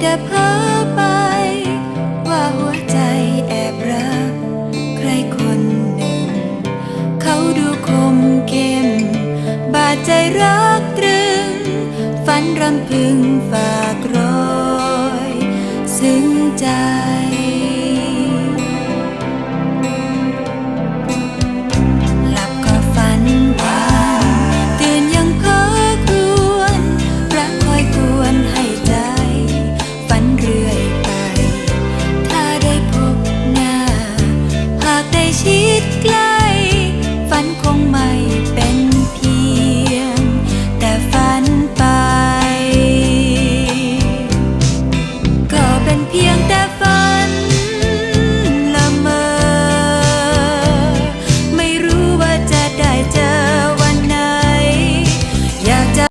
แต่เพ้อไป ว่าหัวใจแอบรัก ใครคนหนึ่ง เขาดูคมเข้ม บาดใจรักตรึง ฝันรำพึงฝากรอย ซึ้งใจ Reşit Gler